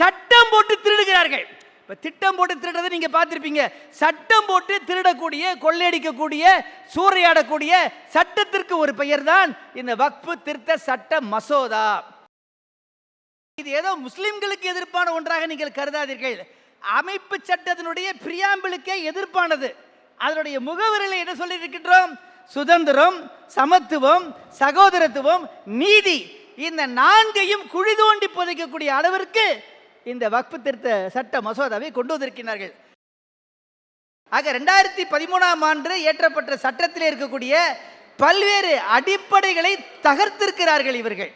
சட்டம் போட்டு திருடுகிறார்கள். இப்போ திட்டம் போட்டு திருடுறதை நீங்கள் பார்த்துருப்பீங்க. சட்டம் போட்டு திருடக்கூடிய கொள்ளையடிக்கக்கூடிய சூறையாடக்கூடிய சட்டத்திற்கு ஒரு பெயர் தான் இந்த வக்ஃபு திருத்த சட்ட மசோதா. இது ஏதோ முஸ்லிம்களுக்கு எதிர்ப்பான ஒன்றாக நீங்கள் கருதாதீர்கள். அமைப்பு சட்டத்தினுடைய பிரியாம்பிளுக்கே எதிர்ப்பானது. அதனுடைய முகவரில் என்ன சொல்லி இருக்கின்றோம் சுதந்திரம் சமத்துவம் சகோதரத்துவம் நீதி. இந்த நான்கையும் குழி தோண்டி புதைக்கக்கூடிய அளவிற்கு இந்த வக்ஃபு திருத்த சட்ட மசோதாவை கொண்டு வந்திருக்கிறார்கள் ஆக ரெண்டாயிரத்தி பதிமூணாம் ஆண்டு இயற்றப்பட்ட சட்டத்தில் இருக்கக்கூடிய பல்வேறு அடிப்படைகளை தகர்த்திருக்கிறார்கள் இவர்கள்.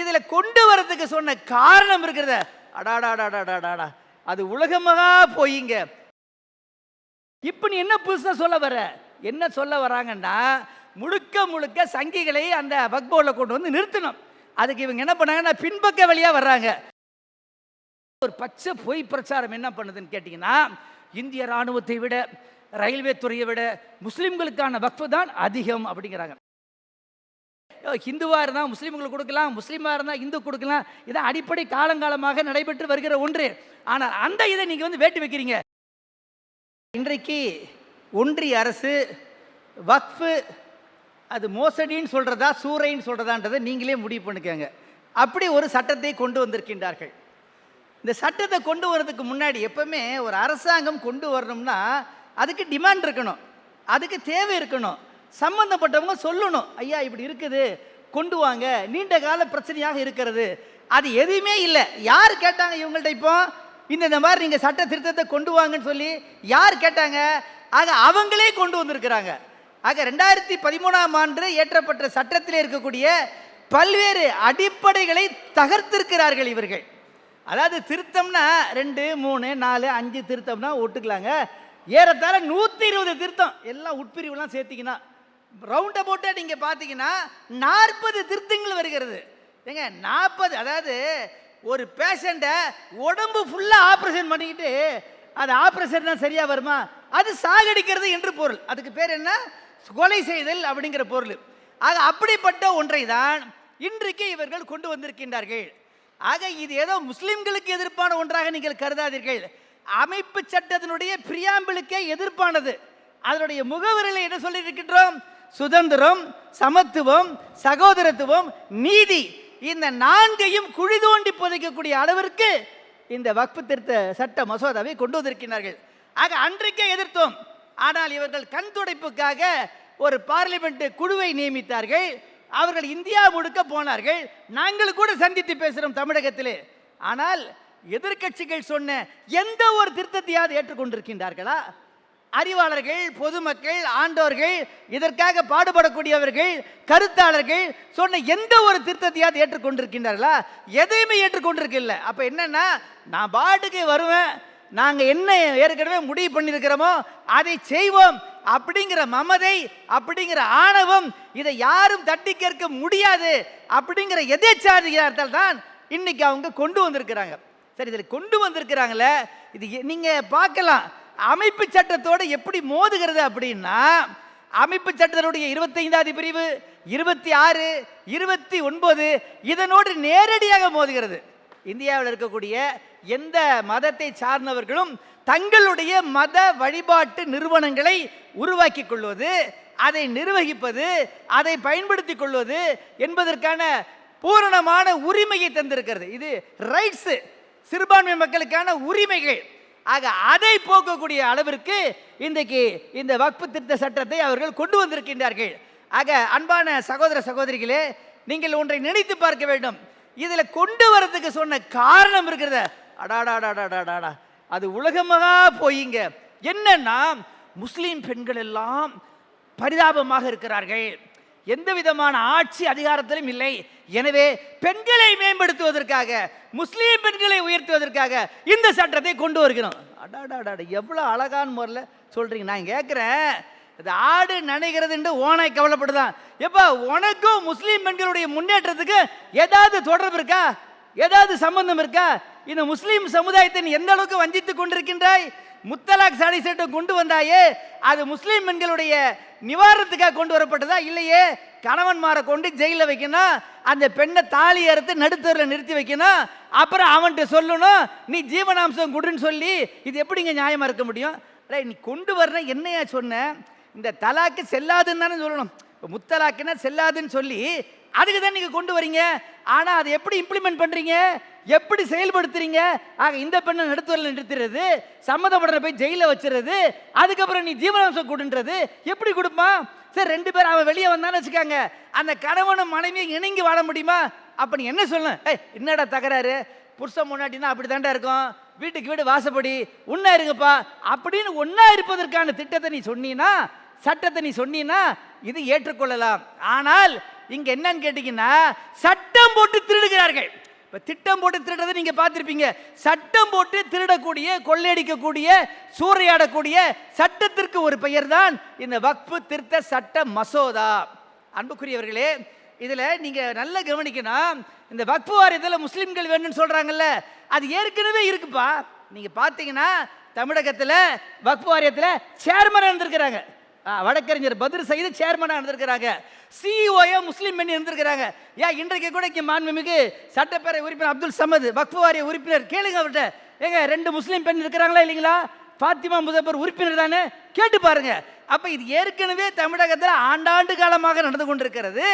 இதில் கொண்டு வரதுக்கு சொன்ன காரணம் இருக்கிறத அடாடாடாடாடாடா அது உலகமாக போயிங்க. இப்போ நீ என்ன புதுசாக சொல்ல வர என்ன சொல்ல வராங்கன்னா முழுக்க முழுக்க சங்கிகளை அந்த பக்போர்டில் கொண்டு வந்து நிறுத்தணும். அதுக்கு இவங்க என்ன பண்ணாங்கன்னா பின்பக்க வழியாக வர்றாங்க. ஒரு பச்சை பொய் பிரச்சாரம் என்ன பண்ணுதுன்னு கேட்டிங்கன்னா இந்திய ராணுவத்தை விட ரயில்வே துறையை விட முஸ்லீம்களுக்கான வக்ஃபு தான் அதிகம் அப்படிங்கிறாங்க. ஹிந்துவாக இருந்தால் முஸ்லீம்களுக்கு கொடுக்கலாம் முஸ்லீமாக இருந்தால் இந்து கொடுக்கலாம். இதான் அடிப்படை காலங்காலமாக நடைபெற்று வருகிற ஒன்று. ஆனால் அந்த இதை நீங்கள் வந்து வேட்டு வைக்கிறீங்க. இன்றைக்கு ஒன்றிய அரசு வக்ஃபு அது மோசடின்னு சொல்கிறதா சூறைன்னு சொல்கிறதான்றதை நீங்களே முடிவு பண்ணிக்கோங்க. அப்படி ஒரு சட்டத்தை கொண்டு வந்திருக்கின்றார்கள். இந்த சட்டத்தை கொண்டு வரதுக்கு முன்னாடி எப்பவுமே ஒரு அரசாங்கம் கொண்டு வரணும்னா அதுக்கு டிமாண்ட் இருக்கணும். அதுக்கு தேவை இருக்கணும். சம்பந்தப்பட்டவங்க சொல்லணும். ஐயா இப்படி இருக்குது. கொண்டு வாங்க. நீண்ட கால பிரச்சனையாக இருக்கிறது. அது எதுவுமே இல்லை. யார் கேட்டாங்க இவங்கள்ட்ட இப்போ? இந்த இந்த மாதிரி நீங்கள் சட்ட திருத்தத்தை கொண்டு வாங்கன்னு சொல்லி யார் கேட்டாங்க? ஆக அவங்களே கொண்டு வந்திருக்கிறாங்க. ஆக ரெண்டாயிரத்தி பதிமூணாம் ஆண்டு ஏற்றப்பட்ட சட்டத்தில் இருக்கக்கூடிய பல்வேறு அடிப்படைகளை தகர்த்திருக்கிறார்கள் இவர்கள். அதாவது திருத்தம்னா ரெண்டு மூணு நாலு அஞ்சு திருத்தம்னா ஒட்டுக்கலாங்க. ஏறத்தாழ நூற்றி இருபது திருத்தம். எல்லாம் உட்பிரிவுலாம் சேர்த்திங்கன்னா ரவுண்ட் அபவுட்டாக நீங்கள் பார்த்தீங்கன்னா நாற்பது திருத்தங்கள் வருகிறது. ஏங்க நாற்பது அதாவது ஒரு பேஷண்ட்டை உடம்பு ஃபுல்லாக ஆப்ரேஷன் பண்ணிக்கிட்டு அது ஆப்ரேஷன் தான் சரியாக வருமா? அது சாகடிக்கிறது என்று பொருள். அதுக்கு பேர் என்ன? கொலை செய்தல் அப்படிங்கிற பொருள். ஆக அப்படிப்பட்ட ஒன்றை தான் இன்றைக்கு இவர்கள் கொண்டு வந்திருக்கின்றார்கள். ஆக இது ஏதோ முஸ்லிம்களுக்கு எதிர்ப்பான ஒன்றாக நீங்கள் கருதாதீர்கள். அமைப்பு சட்டத்தினுடைய பிரியாம்பிளுக்கே எதிர்ப்பானது. அதனுடைய முகவரில் என்ன சொல்லியிருக்கின்றோம்? சுதந்திரம் சமத்துவம் சகோதரத்துவம் நீதி. இந்த நான்கையும் குழி தோண்டி புதைக்கக்கூடிய அளவிற்கு இந்த வக்ஃபு திருத்த சட்ட மசோதாவை கொண்டு வந்திருக்கிறார்கள் ஆக அன்றைக்கே எதிர்த்தோம். ஆனால் இவர்கள் கண் துடைப்புக்காக ஒரு பார்லிமெண்ட் குழுவை நியமித்தார்கள். அவர்கள் இந்தியா முழுக்க போனார்கள். நாங்கள் கூட சந்தித்து பேசுகிறோம் தமிழகத்திலே. ஆனால் எதிர்க்கட்சிகள் சொன்ன எந்த ஒரு திருத்தத்தையாவது ஏற்றுக்கொண்டிருக்கின்றார்களா? அறிவாளர்கள் பொதுமக்கள் ஆண்டோர்கள் இதற்காக பாடுபடக்கூடியவர்கள் கருத்தாளர்கள் சொன்ன எந்த ஒரு திருத்தத்தையாவது ஏற்றுக்கொண்டிருக்கின்றார்களா? எதையுமே ஏற்றுக்கொண்டிருக்கில்ல அப்ப என்னன்னா நான் பாட்டுக்கு வருவேன் நாங்கள் என்ன ஏற்கனவே முடிவு பண்ணியிருக்கிறோமோ அதை செய்வோம். அப்படிங்கிற மமதை அப்படிங்கிற ஆணவம் இதை யாரும் தட்டி கேட்க முடியாது. அப்படிங்கிற எதேச்சாதிகாரத்தால் தான் இன்னைக்கு அவங்க கொண்டு வந்திருக்கிறாங்க. சரி இதில் கொண்டு வந்திருக்கிறாங்களே இது நீங்கள் நீங்க பார்க்கலாம். அமைப்பு சட்டத்தோடு எப்படி மோதுகிறது அப்படின்னா அமைப்பு சட்டத்தினுடைய இருபத்தைந்தாவது பிரிவு இருபத்தி ஆறு இருபத்தி ஒன்பது இதனோடு நேரடியாக மோதுகிறது. இந்தியாவில் இருக்கக்கூடிய எந்த மதத்தை சார்ந்தவர்களும் தங்களுடைய மத வழிபாட்டு நிறுவனங்களை உருவாக்கி கொள்வது அதை நிர்வகிப்பது அதை பயன்படுத்திக் கொள்வது என்பதற்கான பூரணமான உரிமையை தந்திருக்கிறது. இது ரைட்ஸ் சிறுபான்மை மக்களுக்கான உரிமைகள். ஆக அதை போக்கக்கூடிய அளவிற்கு இன்றைக்கு இந்த வக்பு திருத்த சட்டத்தை அவர்கள் கொண்டு வந்திருக்கின்றார்கள். ஆக அன்பான சகோதர சகோதரிகளே நீங்கள் ஒன்றை நினைத்து பார்க்க வேண்டும். இதில் கொண்டு வரதுக்கு சொன்ன காரணம் இருக்கிறத. அடாடாடாடாடாடா. அது உலகமாக போயிங்க. என்னன்னா முஸ்லீம் பெண்கள் எல்லாம் பரிதாபமாக இருக்கிறார்கள். எந்த விதமான ஆட்சி அதிகாரத்திலும் இல்லை. எனவே பெண்களை மேம்படுத்துவதற்காக முஸ்லீம் பெண்களை உயர்த்துவதற்காக இந்த சட்டத்தை கொண்டு வருகிறோம். அடாடாடா எவ்வளோ அழகான முறையில் சொல்றீங்க. நான் கேட்குறேன் இது ஆடு நினைக்கிறதுன்ட்டு ஓனை கவலைப்படுதான். எப்போ உனக்கும் முஸ்லீம் பெண்களுடைய முன்னேற்றத்துக்கு ஏதாவது தொடர்பு இருக்கா? ஏதாவது சம்பந்தம் இருக்கா? இந்த முஸ்லீம் சமுதாயத்தை நீ எந்த அளவுக்கு வஞ்சித்து கொண்டிருக்கின்றாய்? முத்தலாக் சாடி சட்டம் கொண்டு வந்தாயே அது முஸ்லீம் பெண்களுடைய நிவாரணத்துக்காக கொண்டு வரப்பட்டதா? இல்லையே கணவன்மாரை கொண்டு ஜெயிலில் வைக்கணும் அந்த பெண்ணை தாலி அறுத்து நடுத்தரில் நிறுத்தி வைக்கணும் அப்புறம் அவன்கிட்ட சொல்லணும் நீ ஜீவனாம்சம் கொடுன்னு சொல்லி இது எப்படிங்க நியாயமா இருக்க முடியும்? நீ கொண்டு வர்ற என்னையா சொன்ன? இந்த தலாக்கு செல்லாதுன்னு தானே சொல்லணும். முத்தலாக்குன்னா செல்லாதுன்னு சொல்லி அதுக்கு தான் நீங்கள் கொண்டு வரீங்க. ஆனால் அதை எப்படி இம்ப்ளிமெண்ட் பண்ணுறீங்க எப்படி செயல்படுத்துறீங்க? ஆக இந்த பெண்ணை நடுத்துவரில் நிறுத்துறது சம்மதப்படுற போய் ஜெயிலில் வச்சுறது அதுக்கப்புறம் நீ ஜீவனாம்சம் கொடுன்றது எப்படி கொடுப்பான் சரி ரெண்டு பேரும் அவன் வெளியே வந்தான்னு வச்சுக்காங்க. அந்த கணவனும் மனைவியும் இணங்கி வாழ முடியுமா? அப்போ நீ என்ன சொல்லணும் ஏய் என்னடா தகராறு? புருஷன் முன்னாடினா அப்படி தாண்டா இருக்கும். வீட்டுக்கு வீடு வாசப்படி ஒன்றா இருங்கப்பா. அப்படின்னு ஒன்றா இருப்பதற்கான திட்டத்தை நீ சொன்னீன்னா சட்டத்தை நீ சொன்னீன்னா இது ஏற்றுக்கொள்ளலாம். ஆனால் இங்க என்னன்னு கேட்டீங்கன்னா சட்டம் போட்டு திருடுகிறார்கள். இப்ப திட்டம் போட்டு திருடுறதை நீங்க பார்த்திருப்பீங்க. சட்டம் போட்டு திருடக்கூடிய கொள்ளையடிக்கக்கூடிய சூறையாடக்கூடிய சட்டத்திற்கு ஒரு பெயர் தான் இந்த வக்ஃபு திருத்த சட்ட மசோதா. அன்புக்குரியவர்களே இதுல நீங்க நல்லா கவனிக்கணும். இந்த வக்ஃபு வாரியத்தில் முஸ்லிம்கள் வேணும்னு சொல்றாங்கல்ல அது ஏற்கனவே இருக்குப்பா. நீங்க பார்த்தீங்கன்னா தமிழகத்தில் வக்ஃபு வாரியத்தில் சேர்மன் இருந்திருக்கிறாங்க. வழக்கறிஞர் பதில் செய்து சேர்மனாக இருந்திருக்கிறாங்க. சிஇஓயா முஸ்லீம் பெண் இருந்திருக்கிறாங்க. ஏன் இன்றைக்கு கூட இங்கே மாண்புமிகு சட்டப்பேரவை உறுப்பினர் அப்துல் சமது வக்ஃபு வாரிய உறுப்பினர் கேளுங்க அவர்கிட்ட. ஏங்க ரெண்டு முஸ்லீம் பெண் இருக்கிறாங்களா இல்லைங்களா? ஃபாத்திமா முதப்பர் உறுப்பினர் தானே? கேட்டு பாருங்க. அப்போ இது ஏற்கனவே தமிழகத்தில் ஆண்டாண்டு காலமாக நடந்து கொண்டிருக்கிறது.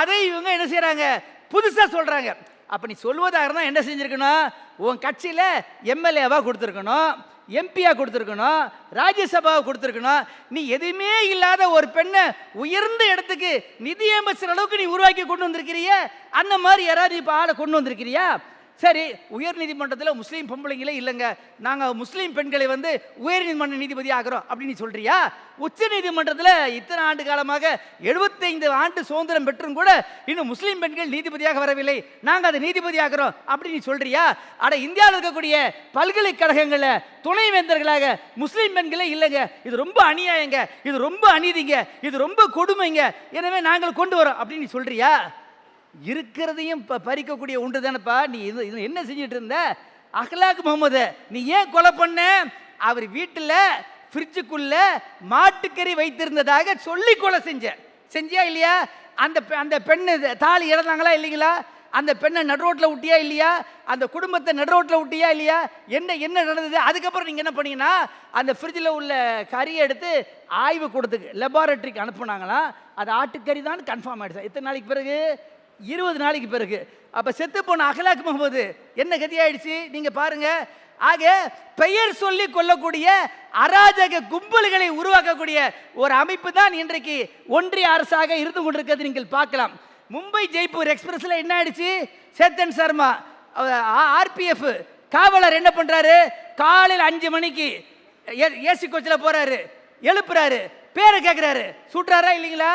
அதை இவங்க என்ன செய்கிறாங்க புதுசாக சொல்கிறாங்க அப்போ நீ சொல்வதாக இருந்தால் என்ன செஞ்சுருக்கணும்? உன் கட்சியில் எம்எல்ஏவாக கொடுத்துருக்கணும். எம்பியா கொடுத்துருக்கணும் ராஜ்யசபாவை கொடுத்துருக்கணும். நீ எதுவுமே இல்லாத ஒரு பெண்ணை உயர்ந்த இடத்துக்கு நிதியமைச்சர் அளவுக்கு நீ உருவாக்கி கொண்டு வந்திருக்கிறிய? அந்த மாதிரி யாராவது இப்போ ஆளை கொண்டு வந்திருக்கிறியா? சரி உயர் நீதிமன்றத்தில் முஸ்லீம் பொம்பளைங்களே இல்லைங்க. நாங்கள் முஸ்லீம் பெண்களை வந்து உயர் நீதிமன்ற நீதிபதி ஆகிறோம் அப்படின்னு சொல்றியா? உச்ச நீதிமன்றத்தில் இத்தனை ஆண்டு காலமாக எழுபத்தைந்து ஆண்டு சுதந்திரம் பெற்றும் கூட இன்னும் முஸ்லீம் பெண்கள் நீதிபதியாக வரவில்லை. நாங்கள் அதை நீதிபதி ஆகிறோம் அப்படின்னு சொல்றியா? அட இந்தியாவில் இருக்கக்கூடிய பல்கலைக்கழகங்களில் துணைவேந்தர்களாக முஸ்லீம் பெண்களே இல்லைங்க. இது ரொம்ப அநியாயங்க. இது ரொம்ப அநீதிங்க. இது ரொம்ப கொடுமைங்க. எனவே நாங்கள் கொண்டு வரோம் அப்படின்னு சொல்றியா? இருக்கிறதையும் ப பறிக்கக்கூடிய உண்டு தானேப்பா. நீ இது இது என்ன செஞ்சுட்டு இருந்த? அஹ்லாக் முகமது நீ ஏன் கொலை பண்ண? அவர் வீட்டில் ஃப்ரிட்ஜுக்குள்ள மாட்டுக்கறி வைத்திருந்ததாக சொல்லி கொலை செஞ்ச. செஞ்சியா இல்லையா? அந்த பெ- அந்த பெண்ணு தாலி இழந்தாங்களா இல்லைங்களா? அந்த பெண்ணை நடுரோட்டில் விட்டியா இல்லையா? அந்த குடும்பத்தை நடுரோட்டில் விட்டியா இல்லையா? என்ன என்ன நடந்தது? அதுக்கப்புறம் நீங்கள் என்ன பண்ணீங்கன்னா அந்த ஃப்ரிட்ஜில் உள்ள கறியை எடுத்து ஆய்வு கொடுத்துக்கு லெபார்டரிக்கு அனுப்புனாங்களாம். அது ஆட்டுக்கறி தான் கன்ஃபார்ம் ஆகிடுச்சு எத்தனை நாளைக்கு பிறகு? இருபது நாளைக்கு பிறகு. அப்போ செத்து போன அகலாக் முகமது என்ன கதியாயிடுச்சு? நீங்கள் நீங்க பாருங்க. ஆக பெயர் சொல்லி கொள்ளக்கூடிய அராஜக கும்பல்களை உருவாக்கக்கூடிய ஒரு அமைப்பு தான் இன்றைக்கு ஒன்றிய அரசாக இருந்து கொண்டிருக்கிறது நீங்கள் பார்க்கலாம். மும்பை ஜெய்ப்பூர் எக்ஸ்பிரஸ்ல என்ன ஆயிடுச்சு? சேத்தன் சர்மா ஆர்பிஎஃப் காவலர் என்ன பண்றாரு? காலையில் அஞ்சு மணிக்கு ஏசி கோச்சில் போறாரு. எழுப்புறாரு. பேரை கேட்குறாரு சுட்டுறாரா இல்லைங்களா?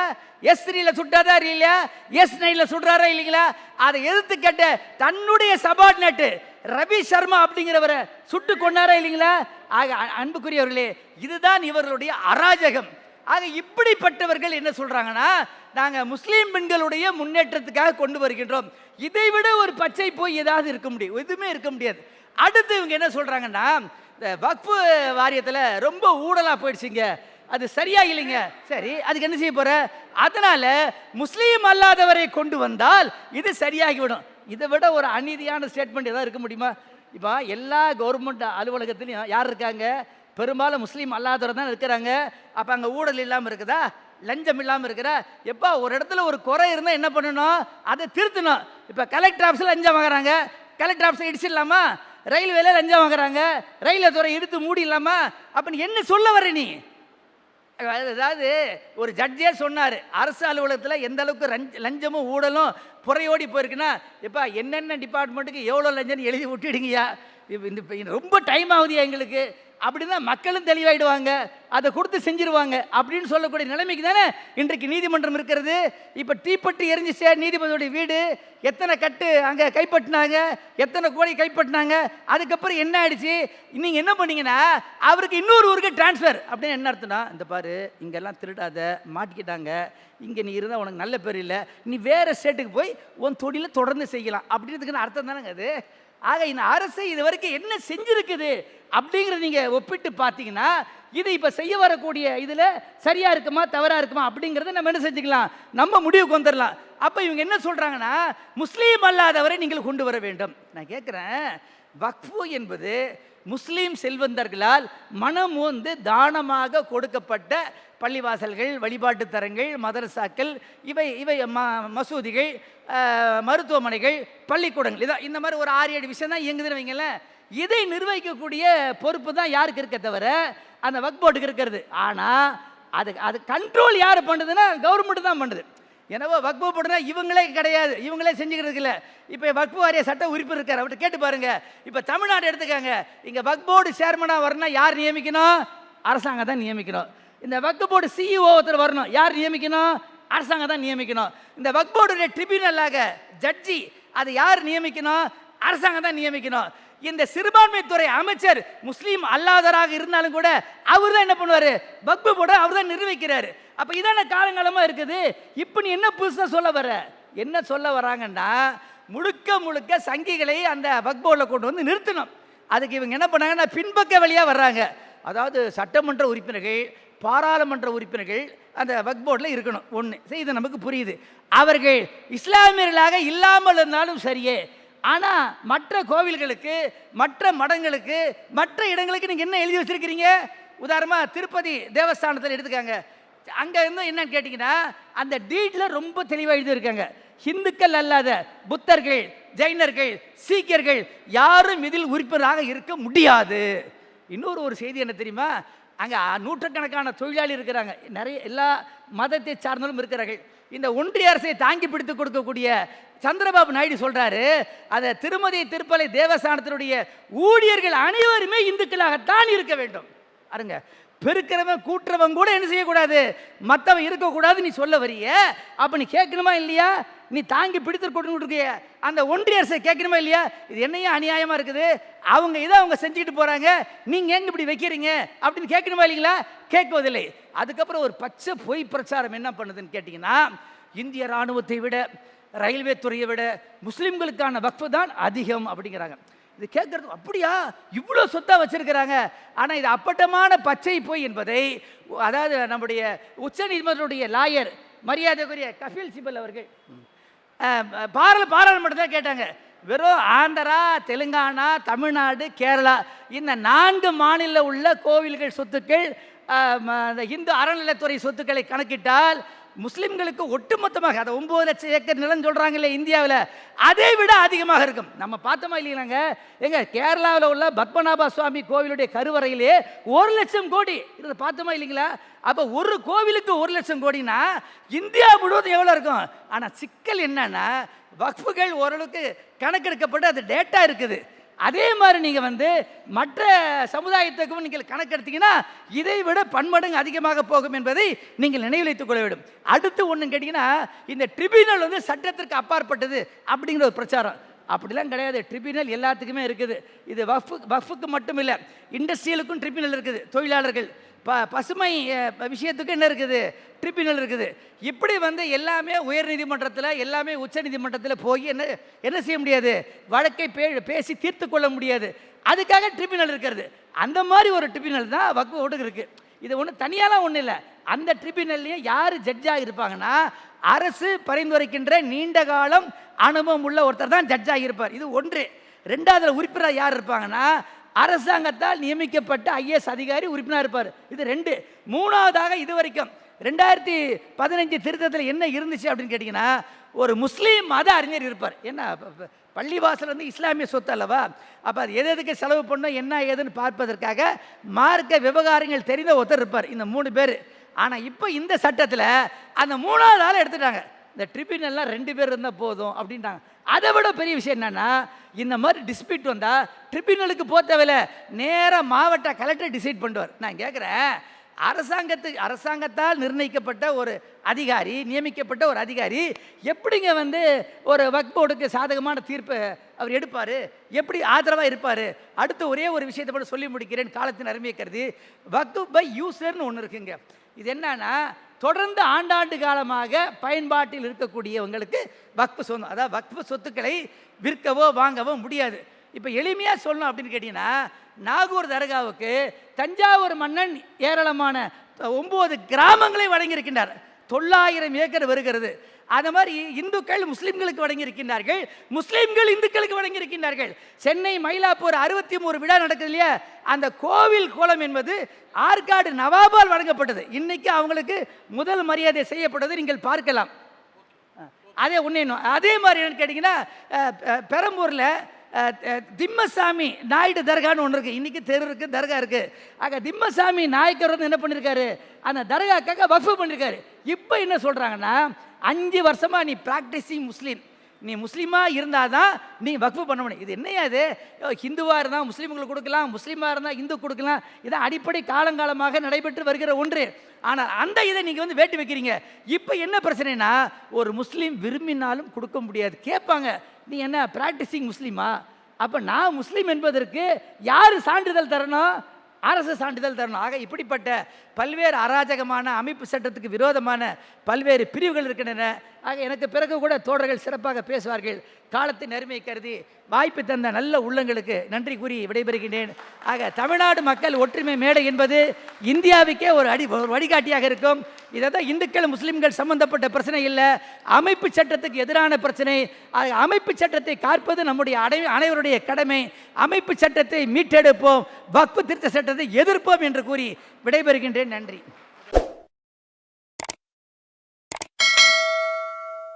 எஸ் த்ரீல சுட்டாரா இல்லையா? எஸ் நைன்ல சுடுறாரா இல்லைங்களா? அதை எதிர்த்து கேட்ட தன்னுடைய சபார்டினேட்டு ரவி சர்மா அப்படிங்கிறவரை சுட்டு கொண்டாரா இல்லைங்களா? ஆக அன்புக்குரியவர்களே இதுதான் இவர்களுடைய அராஜகம். ஆக இப்படிப்பட்டவர்கள் என்ன சொல்றாங்கன்னா நாங்க முஸ்லீம் பெண்களுடைய முன்னேற்றத்துக்காக கொண்டு வருகின்றோம். இதை விட ஒரு பச்சை போய் ஏதாவது இருக்க முடியும். எதுவுமே இருக்க முடியாது. அடுத்து இவங்க என்ன சொல்றாங்கன்னா இந்த வக்ஃபு வாரியத்தில் ரொம்ப ஊடலாக போயிடுச்சுங்க. அது சரியா இல்லைங்க. சரி அதுக்கு என்ன செய்ய போற? அதனால முஸ்லீம் அல்லாதவரை கொண்டு வந்தால் இது சரியாகிவிடும். இதை விட ஒரு அநீதியான ஸ்டேட்மெண்ட் ஏதாவது இருக்க முடியுமா? இப்போ எல்லா கவர்மெண்ட் அலுவலகத்திலையும் யார் இருக்காங்க? பெரும்பாலும் முஸ்லீம் அல்லாதவர் தான் இருக்கிறாங்க. அப்போ அங்கே ஊழல் இல்லாமல் இருக்குதா? லஞ்சம் இல்லாமல் இருக்கிறா எப்போ ஒரு இடத்துல ஒரு குறை இருந்தால் என்ன பண்ணணும்? அதை திருத்தணும். இப்போ கலெக்டர் ஆஃபீஸில் லஞ்சம் வாங்குறாங்க. கலெக்டர் ஆஃபீஸில் இடிச்சிடலாமா? ரயில்வேல லஞ்சம் வாங்குறாங்க. ரயில்வே துறை இழுத்து மூடிடலாமா? அப்போ நீ என்ன சொல்ல வர நீ? அதாவது ஒரு ஜட்ஜே சொன்னார் அரசு அலுவலகத்தில் எந்த அளவுக்கு லஞ்சமும் ஊழலும் புறையோடி போயிருக்குன்னா இப்போ என்னென்ன டிபார்ட்மெண்ட்டுக்கு எவ்வளோ லஞ்சம்னு எழுதி விட்டுடுங்கய்யா. இப்போ இந்த இந்த ரொம்ப டைம் ஆகுதுயா எங்களுக்கு. அப்படின்னா மக்களும் தெளிவாயிடுவாங்க. அதை கொடுத்து செஞ்சிருவாங்க. அப்படின்னு சொல்லக்கூடிய நிலைமைக்கு தானே இன்றைக்கு நீதிமன்றம் இருக்கிறது. இப்போ தீப்பட்டு எரிஞ்சிச்சே நீதிபதியோடைய வீடு. எத்தனை கட்டு அங்கே கைப்பற்றினாங்க? எத்தனை கோடி கைப்பற்றினாங்க? அதுக்கப்புறம் என்ன ஆயிடுச்சு? நீங்கள் என்ன பண்ணீங்கன்னா அவருக்கு இன்னொரு ஊருக்கு டிரான்ஸ்ஃபர் அப்படின்னு என்ன அர்த்தம்னா இந்த பாரு இங்கெல்லாம் திருடாத மாட்டிக்கிட்டாங்க. இங்கே நீ இருந்தால் உனக்கு நல்ல பேர் இல்லை. நீ வேறு ஸ்டேட்டுக்கு போய் உன் தொழிலை தொடர்ந்து செய்யலாம். அப்படின்றதுக்குன்னு அர்த்தம் தானேங்க அது? ஆக இந்த அரசு இது வரைக்கும் என்ன செஞ்சிருக்குது அப்படிங்கிறத நீங்கள் ஒப்பிட்டு பார்த்தீங்கன்னா இது இப்போ செய்ய வரக்கூடிய இதில் சரியாக இருக்குமா தவறாக இருக்குமா அப்படிங்கிறத நம்ம என்ன செஞ்சுக்கலாம்? நம்ம முடிவுக்கு வந்துடலாம் அப்போ இவங்க என்ன சொல்கிறாங்கன்னா முஸ்லீம் அல்லாதவரை நீங்கள் கொண்டு வர வேண்டும். நான் கேட்குறேன் வக்ஃபு என்பது முஸ்லீம் செல்வந்தர்களால் மனம் வந்து தானமாக கொடுக்கப்பட்ட பள்ளிவாசல்கள் வழிபாட்டு தரங்கள் மதரசாக்கள் இவை இவை ம மசூதிகள் மருத்துவமனைகள் பள்ளிக்கூடங்கள். இதான் இந்த மாதிரி ஒரு ஆறு ஏழு விஷயம் தான் இயங்குதுன்னு வைங்களேன். இதை நிர்வகிக்கக்கூடிய பொறுப்பு தான் யாருக்கு இருக்க தவிர அந்த வக் போர்டுக்கு இருக்கிறது. ஆனால் அது அது கண்ட்ரோல் யார் பண்ணுதுன்னா கவர்மெண்ட் தான் பண்ணுது. எனவே வக்பு போடுனா இவங்களே கிடையாது. இவங்களே செஞ்சுக்கிறதுக்கு இல்லை. இப்போ வக்பு வாரிய சட்ட உறுப்பினர் இருக்கார். அவர்கிட்ட கேட்டு பாருங்க. இப்போ தமிழ்நாடு எடுத்துக்காங்க. இங்கே வக் போர்டு சேர்மனாக வரணும்னா யார் நியமிக்கணும்? அரசாங்கம் தான் நியமிக்கணும். இந்த வக்பு போர்டு சிஇஓ ஒருத்தர் வரணும். யார் நியமிக்கணும்? அரசாங்கம் தான் நியமிக்கணும். இந்த வக் போர்டுடைய ட்ரிபியூனலாக ஜட்ஜி அதை யார் நியமிக்கணும்? அரசாங்கம் தான் நியமிக்கணும். இந்த சிறுபான்மைத்துறை அமைச்சர் முஸ்லீம் அல்லாதராக இருந்தாலும் கூட அவர் தான் என்ன பண்ணுவார்? வக்பு போட அவர் தான் நிர்வகிக்கிறார். அப்போ இதான காலங்காலமாக இருக்குது. இப்போ நீ என்ன புதுசாக சொல்ல வர என்ன சொல்ல வராங்கன்னா முழுக்க முழுக்க சங்கிகளை அந்த வக்போர்டில் கொண்டு வந்து நிறுத்தணும். அதுக்கு இவங்க என்ன பண்ணாங்கன்னா பின்பக்க வழியாக வர்றாங்க. அதாவது சட்டமன்ற உறுப்பினர்கள் பாராளுமன்ற உறுப்பினர்கள் அந்த வக் போர்டில் இருக்கணும். ஒன்று சரி இது நமக்கு புரியுது. அவர்கள் இஸ்லாமியர்களாக இல்லாமல் இருந்தாலும் சரியே ஆனால் மற்ற கோவில்களுக்கு மற்ற மடங்களுக்கு மற்ற இடங்களுக்கு நீங்கள் என்ன எழுதி வச்சிருக்கிறீங்க? உதாரணமாக திருப்பதி தேவஸ்தானத்தில் எடுத்துக்காங்க. அங்கே இருந்து என்னன்னு கேட்டிங்கன்னா அந்த டீட்டில் ரொம்ப தெளிவாக எழுதியிருக்காங்க. ஹிந்துக்கள் அல்லாத புத்தர்கள் ஜெயினர்கள் சீக்கியர்கள் யாரும் இதில் உறுப்பினராக இருக்க முடியாது. இன்னொரு ஒரு செய்தி என்ன தெரியுமா? அங்கே நூற்றுக்கணக்கான தொழிலாளி இருக்கிறாங்க. நிறைய எல்லா மதத்தை சார்ந்தவரும் இருக்கிறார்கள். இந்த ஒன்றிய அரசை தாங்கி பிடித்து கொடுக்கக்கூடிய சந்திரபாபு நாயுடு சொல்றாரு அதை திருமதி திருப்பலை தேவஸ்தானத்தினுடைய ஊழியர்கள் அனைவருமே இந்துக்களாகத்தான் இருக்க வேண்டும். அருங்க பெருக்கிறவன் கூட்டுறவன் கூட என்ன செய்யக்கூடாது? மற்றவன் இருக்கக்கூடாது நீ சொல்ல வரிய அப்போ நீ கேட்கணுமா இல்லையா? நீ தாங்கி பிடித்து கொடுத்துட்டு இருக்கிய. அந்த ஒன்றிய அரசை கேட்கணுமா இல்லையா? இது என்னையும் அநியாயமாக இருக்குது? அவங்க இதை அவங்க செஞ்சுக்கிட்டு போகிறாங்க நீங்கள் ஏங்க இப்படி வைக்கிறீங்க? அப்படின்னு கேட்கணுமா இல்லைங்களா? கேட்குவதில்லை. அதுக்கப்புறம் ஒரு பச்சை பொய் பிரச்சாரம் என்ன பண்ணுதுன்னு கேட்டிங்கன்னா இந்திய ராணுவத்தை விட ரயில்வே துறையை விட முஸ்லீம்களுக்கான வக்ஃபு தான் அதிகம் அப்படிங்கிறாங்க. இது கேட்கறது அப்படியா? இவ்வளோ சொத்தாக வச்சிருக்கிறாங்க. ஆனால் இது அப்பட்டமான பச்சை போய் என்பதை அதாவது நம்முடைய உச்ச நீதிமன்றத்துடைய லாயர் மரியாதைக்குரிய கபில் சிபல் அவர்கள் அஹ், பாராள பாராளுமன்றத்தில் கேட்டாங்க. வெறும் ஆந்திரா தெலுங்கானா தமிழ்நாடு கேரளா இந்த நான்கு மாநில உள்ள கோவில்கள் சொத்துக்கள் இந்த இந்து அறநிலைத்துறை சொத்துக்களை கணக்கிட்டால் முஸ்லிம்களுக்கு ஒட்டுமொத்தமாக அதை ஒம்பது லட்சம் ஏக்கர் நிலம் சொல்கிறாங்கல்ல இந்தியாவில் அதை விட அதிகமாக இருக்கும். நம்ம பார்த்தோமா இல்லைங்களாங்க எங்க கேரளாவில் உள்ள பத்மநாப சுவாமி கோவிலுடைய கருவறையிலே ஒரு லட்சம் கோடி. இதை பார்த்தோமா இல்லைங்களா? அப்போ ஒரு கோவிலுக்கு ஒரு லட்சம் கோடினா இந்தியா முழுவதும் எவ்வளோ இருக்கும்? ஆனால் சிக்கல் என்னன்னா வக்ஃபுகள் ஓரளவுக்கு கணக்கெடுக்கப்பட்டு அது டேட்டா இருக்குது. அதே மாதிரி நீங்கள் வந்து மற்ற சமுதாயத்துக்கும் நீங்கள் கணக்கெடுத்தீங்கன்னா இதை விட பன்மடங்கு அதிகமாக போகும் என்பதை நீங்கள் நினைவில் வைத்துக் கொள்ள வேண்டும் அடுத்து ஒன்று கேட்டிங்கன்னா இந்த ட்ரிபியூனல் வந்து சட்டத்திற்கு அப்பாற்பட்டது அப்படிங்கிற ஒரு பிரச்சாரம். அப்படிலாம் கிடையாது. ட்ரிபியூனல் எல்லாத்துக்குமே இருக்குது. இது வஃபு வஃபுக்கு மட்டும் இல்லை இண்டஸ்ட்ரியலுக்கும் ட்ரிபியூனல் இருக்குது. தொழிலாளர்கள். ப பசுமை விஷயத்துக்கு என்ன இருக்குது? ட்ரிபியூனல் இருக்குது. இப்படி வந்து எல்லாமே உயர் நீதிமன்றத்தில் எல்லாமே உச்ச நீதிமன்றத்தில் போய் என்ன என்ன செய்ய முடியாது? வழக்கை பே பேசி தீர்த்து கொள்ள முடியாது. அதுக்காக ட்ரிபியூனல் இருக்கிறது. அந்த மாதிரி ஒரு ட்ரிபியூனல் தான் வக்கு ஓட்டுக்கு இருக்குது இது ஒன்றும் தனியாலாம் ஒன்றும் இல்லை. அந்த ட்ரிபியூனல்லையும் யார் ஜட்ஜாக இருப்பாங்கன்னா அரசு பரிந்துரைக்கின்ற நீண்ட காலம் அனுபவம் உள்ள ஒருத்தர் தான் ஜட்ஜாக இருப்பார். இது ஒன்று. ரெண்டாவதுல உறுப்பினர் யார் இருப்பாங்கன்னா அரசாங்கத்தால் நியமிக்கப்பட்ட ஐஏஎஸ் அதிகாரி உறுப்பினர் இருப்பார். இது ரெண்டு. மூணாவதாக இது வரைக்கும் ரெண்டாயிரத்தி பதினஞ்சு திருத்தத்தில் என்ன இருந்துச்சு அப்படின்னு கேட்டிங்கன்னா ஒரு முஸ்லீம் மத அறிஞர் இருப்பார். என்ன பள்ளிவாசல் வந்து இஸ்லாமிய சொத்து அல்லவா? அப்போ அது எது எதுக்கு செலவு பண்ணோம் என்ன ஏதுன்னு பார்ப்பதற்காக மார்க்க விவகாரங்கள் தெரிந்த ஒருத்தர் இருப்பார். இந்த மூணு பேர். ஆனால் இப்போ இந்த சட்டத்தில் அந்த மூணாவது ஆள் எடுத்துட்டாங்க. இந்த ட்ரிபியூனல்லாம் ரெண்டு பேர் இருந்தால் போதும் அப்படின்ட்டாங்க. அதை விட பெரிய விஷயம் என்னென்னா இந்த மாதிரி டிஸ்பியூட் வந்தால் ட்ரிபியூனலுக்கு போக தேவையில்ல. நேராக மாவட்ட கலெக்டர் டிசைட் பண்ணுவார். நான் கேட்குறேன் அரசாங்கத்துக்கு அரசாங்கத்தால் நிர்ணயிக்கப்பட்ட ஒரு அதிகாரி நியமிக்கப்பட்ட ஒரு அதிகாரி எப்படிங்க வந்து ஒரு வக் போர்டுக்கு சாதகமான தீர்ப்பை அவர் எடுப்பார்? எப்படி ஆதரவாக இருப்பார்? அடுத்து ஒரே ஒரு விஷயத்தை மட்டும் சொல்லி முடிக்கிறேன் காலத்தின் அருமையை கருதி. வக்ஃப் பை யூசர்னு ஒன்று இருக்குங்க. இது என்னன்னா தொடர்ந்து ஆண்டாண்டு காலமாக பயன்பாட்டில் இருக்கக்கூடியவங்களுக்கு வக்ஃபு சொந்தம். அதாவது வக்ஃபு சொத்துக்களை விற்கவோ வாங்கவோ முடியாது. இப்போ எளிமையாக சொல்லணும் அப்படின்னு கேட்டிங்கன்னா நாகூர் தர்காவுக்கு தஞ்சாவூர் மன்னன் ஏராளமான ஒம்பது கிராமங்களை வழங்கியிருக்கின்றார். தொள்ளாயிரம் ஏக்கர் வருகிறது. அது மாதிரி இந்துக்கள் முஸ்லிம்களுக்கு வழங்கியிருக்கின்றார்கள். முஸ்லிம்கள் இந்துக்களுக்கு வழங்கியிருக்கின்றார்கள். சென்னை மயிலாப்பூர் அறுபத்தி மூணு விழா நடக்குது இல்லையா? அந்த கோவில் கோலம் என்பது ஆற்காடு நவாபால் வழங்கப்பட்டது. இன்னைக்கு அவங்களுக்கு முதல் மரியாதை செய்யப்பட்டது நீங்கள் பார்க்கலாம். அதே ஒன்று அதே மாதிரி என்னன்னு கேட்டிங்கன்னா பெரம்பூரில் திம்மசாமி நாயுடு தர்கான்னு ஒன்று இருக்குது இன்றைக்கி தெரு இருக்குது தர்கா இருக்குது ஆக திம்மசாமி நாயக்கர் வந்து என்ன பண்ணியிருக்காரு அந்த தர்காக்காக வஃபு பண்ணியிருக்காரு இப்போ என்ன சொல்கிறாங்கன்னா அஞ்சு வருஷமாக நீ ப்ராக்டிஸிங் முஸ்லீம் நீ முஸ்லீமாக இருந்தால் தான் நீ வக்ஃபு பண்ண முடியும். இது என்னையா இது? ஹிந்துவாக இருந்தால் முஸ்லீம்களுக்கு கொடுக்கலாம் முஸ்லீமாக இருந்தால் இந்து கொடுக்கலாம். இதான் அடிப்படை காலங்காலமாக நடைபெற்று வருகிற ஒன்று. ஆனால் அந்த இதை நீங்கள் வந்து வேட்டு வைக்கிறீங்க. இப்போ என்ன பிரச்சனைனா ஒரு முஸ்லீம் விரும்பினாலும் கொடுக்க முடியாது. கேட்பாங்க நீ என்ன ப்ராக்டிஸிங் முஸ்லீமா? அப்போ நான் முஸ்லீம் என்பதற்கு யார் சான்றிதழ் தரணும்? அரசு சான்றிதழ் தரணும். ஆக இப்படிப்பட்ட பல்வேறு அராஜகமான அமைப்பு சட்டத்துக்கு விரோதமான பல்வேறு பிரிவுகள் இருக்கின்றன. ஆக எனக்கு பிறகு கூட தோழர்கள் சிறப்பாக பேசுவார்கள். காலத்தின் அருமை கருதி வாய்ப்பு தந்த நல்ல உள்ளங்களுக்கு நன்றி கூறி விடைபெறுகின்றேன். ஆக தமிழ்நாடு மக்கள் ஒற்றுமை மேடை என்பது இந்தியாவுக்கே ஒரு அடி ஒரு வழிகாட்டியாக இருக்கும். இதை தான் இந்துக்கள் முஸ்லீம்கள் சம்பந்தப்பட்ட பிரச்சனை இல்லை. அமைப்பு சட்டத்துக்கு எதிரான பிரச்சனை. அமைப்பு சட்டத்தை காப்பது நம்முடைய அடை அனைவருடைய கடமை. அமைப்பு சட்டத்தை மீட்டெடுப்போம். வக்ஃபு திருத்த சட்டத்தை எதிர்ப்போம் என்று கூறி விடைபெறுகின்றேன். நன்றி.